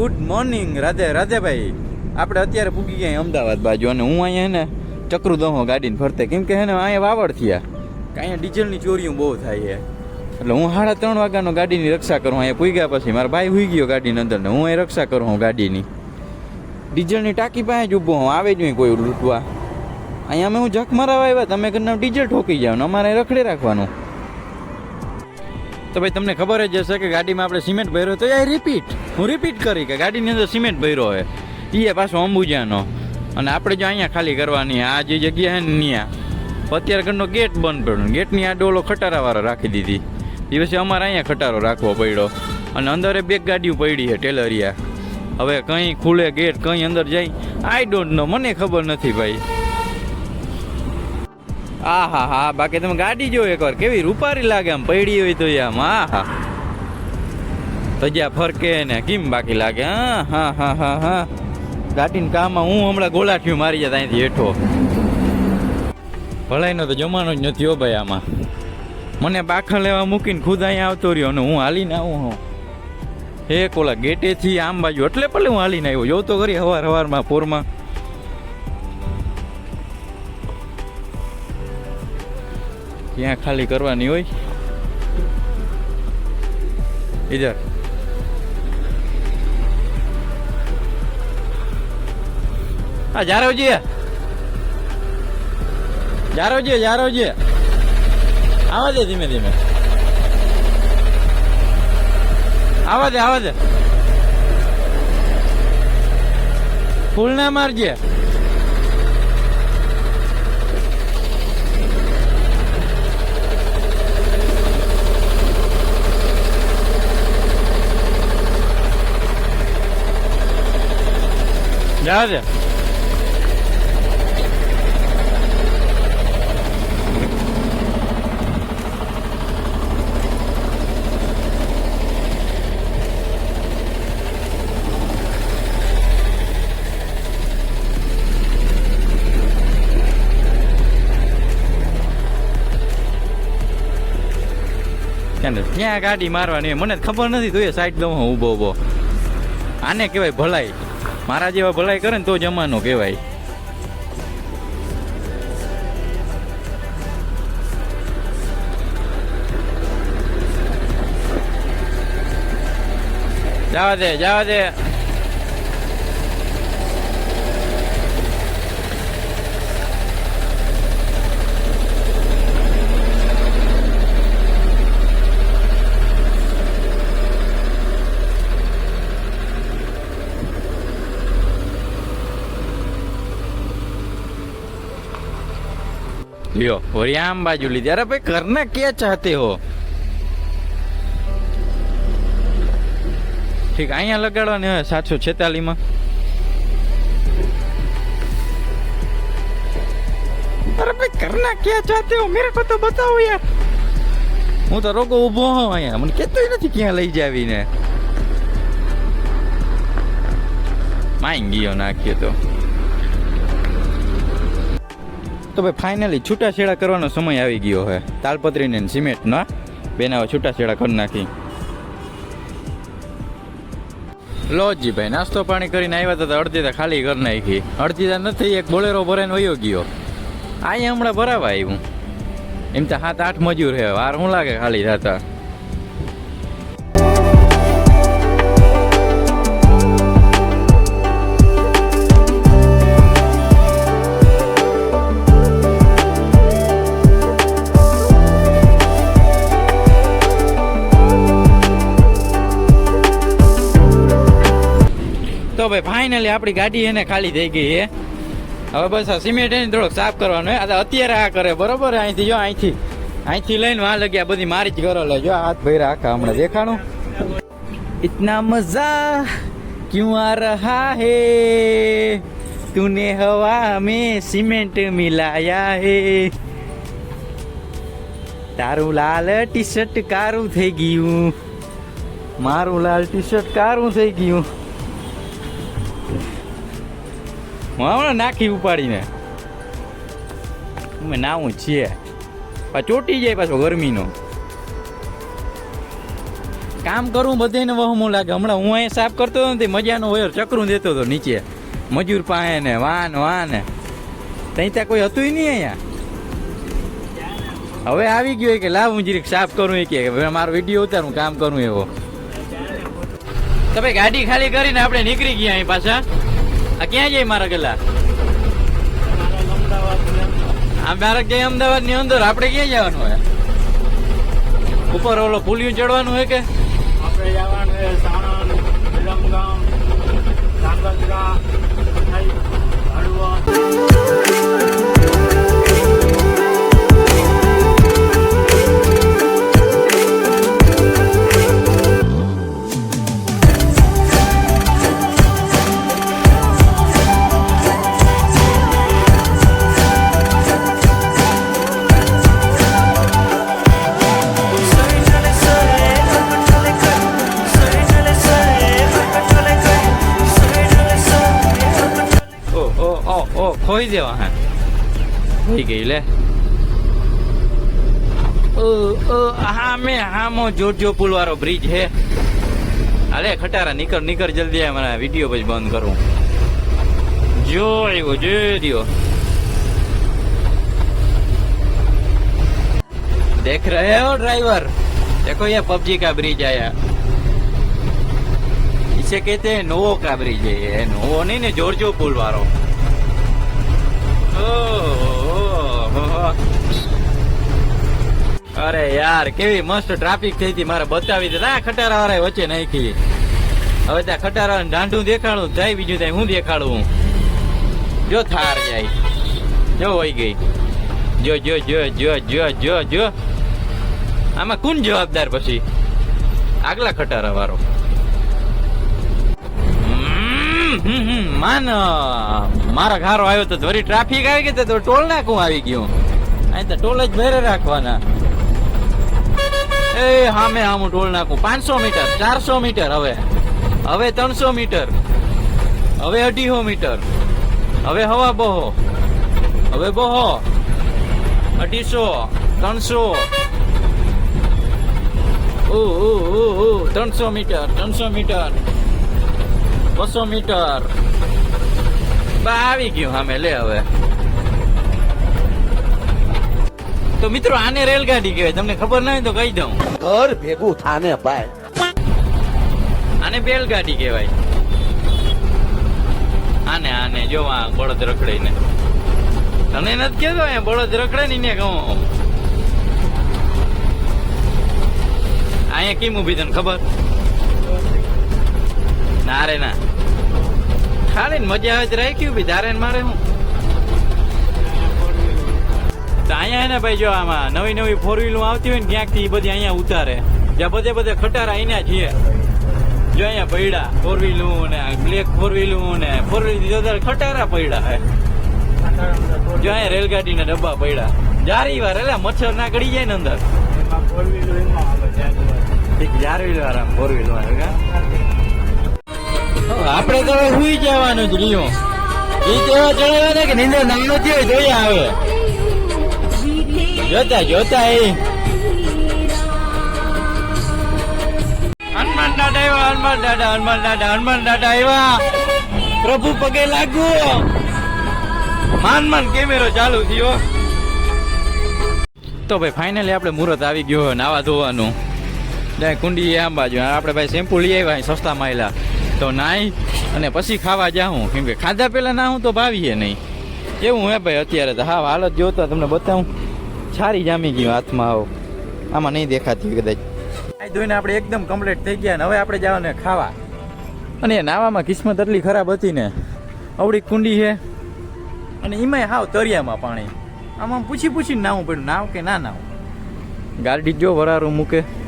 Good morning Radhe Radhe ભાઈ. આપણે અત્યારે પૂગી ગયા અમદાવાદ બાજુ અને હું અહીંયા ને ચક્રુ દહો ગાડીને ફરતે. કેમ કે હે ને અહીંયા વાવડ થયા. અહીંયા ડીઝલની ચોરીઓ બહુ થાય છે. એટલે હું સાડા ત્રણ વાગ્યાનો ગાડીની રક્ષા કરું. અહીંયા પૂગ્યા પછી મારા ભાઈ હુઈ ગયો ગાડીની અંદર ને હું અહીં રક્ષા કરું હું ગાડીની. ડીઝલની ટાંકી પાસે જ ઊભો હું, આવે જ નહીં કોઈ લૂંટવા. અહીંયા અમે હું જખ મરાવા આવ્યા, તમે ઘરના ડીઝલ ઠોકી જાવ ને અમારે રખડે રાખવાનું. તો ભાઈ, તમને ખબર જ હશે કે ગાડીમાં આપણે સિમેન્ટ ભર્યો તો એ રિપીટ હું રિપીટ કરી કે ગાડીની અંદર સિમેન્ટ ભર્યો હોય. એ પાછો અંબુજાનો. અને આપણે જો અહીંયા ખાલી કરવાની, આ જે જગ્યા છે ને ત્યાં અત્યારે ઘરનો ગેટ બંધ પડ્યો ગેટની આ ડોલો ખટારાવાળો રાખી દીધી. પછી અમારે અહીંયા ખટારો રાખવો પડ્યો. અને અંદર બે ગાડીઓ પડી છે ટેલરિયા. હવે કંઈ ખુલે ગેટ કંઈ અંદર જાય. આઈ ડોન્ટ નો મને ખબર નથી ભાઈ. આ હા હા બાકી તમે ગાડી જો એકવાર, કેવી રૂપારી લાગે આમ, પડી હોય તો આમ હા હા તજ્યા ફરકે ને કેમ બાકી લાગે, હા હા હા હા હા. ગાડીને કામમાં હું હમણાં ગોળાઠિયું મારી જાય ત્યાંથી હેઠો. ભલાઈનો તો જમાનો જ નથી હો ભાઈ આમાં. મને બાખા લેવા મૂકીને ખુદ અહીંયા આવતો રહ્યો અને હું હાલીને આવું હું. હે, કોલા ગેટેથી આમ બાજુ, એટલે ભલે હું હાલીને આવ્યો. જોતો કરી હવાર હવારમાં પોરમાં. ક્યાં ખાલી કરવાની હોય. ઇધર હા જારવજી જારવજી જારવજી આવા દે ધીમે ધીમે. આવા દે આવા દે. ફૂલ ના મારજે ક્યાં ક્યાં ગાડી મારવાની મને ખબર નથી તું એ સાઈડ દઉં હું ઊભો ઊભો. આને કહેવાય ભલાઈ. મારા જેવા ભલાઈ કરે ને તો જમાનો કહેવાય. જવા દે જવા દે. લ્યો, વળી આમ બાજુ લીધી. અરે ભાઈ, ઘરના ક્યાં ચાહતે હો? ઠીક, અહીંયા લગાડવાની હોય, સાતસો છેતાલીમાં અરે ભાઈ, ઘરના ક્યાં ચાહતે હો? મેરે કો તો બતાવો યાર. હું તો રોગો ઊભો હોઉં અહીંયા. મને કહેતોય નથી ક્યાં લઈ જાવીને. માઈ ગયો નાખ્યો તો. તો ભાઈ ફાઇનલી છૂટાછેડા કરવાનો સમય આવી ગયો છે તાલપત્રીને સિમેન્ટના બેન છૂટાછેડા કરી નાખી. લોજી ભાઈ, નાસ્તો પાણી કરીને આવ્યા હતા અડધી તા ખાલી કરી નાખી. અડધી તો નથી, એક બોલેરો ભરાઈને વયો ગયો. અહીંયા હમણાં ભરાવા આવ્યું. એમ તો સાત, આઠ મજૂર છે વાર શું લાગે ખાલી થતા તો ભાઈ ફાઇનલી આપણી ગાડી એને ખાલી થઈ ગઈ છે હવે બસ આ સિમેન્ટ એને થોડોક સાફ કરવાનો આ તો અત્યારે આ કરે બરોબર અહીંથી જો અહીંથી અહીંથી લઈને વાં લગ્યા બધી મારી જ કરો લે જો આ હાથ ભર્યા આખા હમણાં દેખાણું ઇતના મજા ક્યું આ રહા હે તૂને હવા में सीमेंट मिलाया હે તારું લાલ ટી શર્ટ કારું થઈ ગયું મારું લાલ ટી શર્ટ કારું થઈ ગયું હું હમણાં નાખી ઉપાડીને. અમે નાવું છીએ. ચોટી જાય પાછો ગરમીનો. કામ કરવું બધાને વહમો લાગે. હમણાં હું અહીંયા સાફ કરતો હતો ને મજાનો હોય ચકરું દેતો હતો નીચે. મજૂર પાસે ને વાન વાન. ત્યાં ત્યાં કોઈ હતું નહીં અહીંયા. હવે આવી ગયો કે લાવ હું જરીક સાફ કરું કે મારો વીડિયો ઉતારું, કામ કરું એવો. તો ભાઈ ગાડી ખાલી કરીને આપણે નીકળી ગયા અહીં પાછા. આ ક્યાં જાય મારા ગલા? આ મારા ક્યાંય અમદાવાદની અંદર. આપણે ક્યાં જવાનું હોય? ઉપર ઓલો પુલિયું ચડવાનું હોય કે? આપણે જવાનું છે સાણંદ, વિરમગામ, ધાંગધ્રા હળવદ ખોઈ દેવા હા થઈ ગઈ લે ઓ ઓ હા મે હામો જોજો પુલ વાળો બ્રિજ હે અરે ખટારા નીકળ નીકળ જલ્દી આ મારા વિડીયો પછી બંધ કરું જો આવ્યો જો દિયો देख रहे हो ड्राइवर देखो ये पबजी का ब्रिज आया इसे कहते हैं नोवो का ब्रिज है ये नोवो नहीं ने जोरजो पुल वालो યાર, કેવી મસ્ત ટ્રાફિક થઈ હતી, મારે બતાવી દે આ ખટારા વાળા વચ્ચે નાખી. હવે ત્યાં ખટારા ઢાંઢું દેખાડું, જાય બીજું ત્યાં હું દેખાડું. જો થાર જાય. જો વહી ગઈ. જો જો જો જો જો જો જો. આમાં કોણ જવાબદાર પછી? આગલા ખટારા વાળો માન, મારા ઘારો આવ્યો તો ધરી ટ્રાફિક આવી ગઈ તો ટોલ નાખું, આવી ગયું. અહીં તો ટોલ જ ભરે રાખવાના. એ હામે હામું ટોલ નાખું. પાંચસો મીટર, ચારસો મીટર હવે. હવે ત્રણસો મીટર. હવે અઢીસો મીટર. હવે હવા બહો. હવે બહો. અઢીસો, ત્રણસો. ઓ ઓ ત્રણસો મીટર ત્રણસો મીટર. બસો મીટર. બા, આવી ગયું હામે. લે હવે. તો મિત્રો આને રેલગાડી કહેવાય. તમને ખબર ના હોય તો કહી દઉં. ઘર ભેગું થાને ભાઈ. આને બેલગાડી કહેવાય. આને આને જો આ બળદ રખડીને. તને નથી કેતો અહીંયા બળદ રખડે ને કહું. અહીંયા કેમ ઊભી તને ખબર? ના રે ના. ખાલી ને મજા આવે જ રાખ્યું બી તારે મારે હું? તો અહીંયા ને ભાઈ જો આમાં નવી નવી ફોર વ્હીલું આવતી હોય ને ક્યાંકથી એ બધી અહીંયા ઉતારે. જ્યાં બધે બધે ખટારા અહીંયા છીએ જો અહીંયા પૈડા ફોર વ્હીલું ને બ્લેક ફોર વ્હીલું ને ફોર વ્હીલ ખટારા પૈડા હે. જો અહીંયા રેલગાડીના ડબ્બા પૈડા જારી વાર એટલે મચ્છર ના ગળી જાય ને અંદર. ફોર four વાર ફોર વ્હીલ વાર આપણે તો સુઈ જવાનું જ રહ્યું. એ કેવા ચડાવ્યા કે નિંદર નાનો થયો જોઈએ આવે. જોતા જોતા એ. હનુમાન દાદા આવ્યા, હનુમાન દાદા હનુમાન દાદા હનુમાન દાદા આવ્યા. પ્રભુ પગે લાગુ માન માન કેમેરો ચાલુ થયો. તો ભાઈ ફાઇનલી આપણે મુહૂર્ત આવી ગયો નાવા ધોવાનું. ત્યાં કુંડી આમ બાજુ આપણે ભાઈ શેમ્પુ લઈ આવ્યા સસ્તા માયલા તો નાઈ અને પછી ખાવા જાઉં. કેમ કે ખાધા પહેલાં ના હું તો ભાવીએ નહીં. એવું હે ભાઈ અત્યારે તો? હા હાલત જોતા, તમને બતાવું. સારી જામી ગયું હાથમાં આવો. આમાં નહીં દેખાતી કદાચ. આ ધોઈને આપણે એકદમ કમ્પ્લીટ થઈ ગયા ને હવે આપણે જવાને ખાવા. અને એ નાવામાં કિસ્મત એટલી ખરાબ હતી ને અવળી કુંડી છે. અને એમાંય હાવ તરિયામાં પાણી. આમાં પૂછી પૂછીને નાવું પડ્યું નાવ કે ના નાવ? ગાડી જો વરારું મૂકે.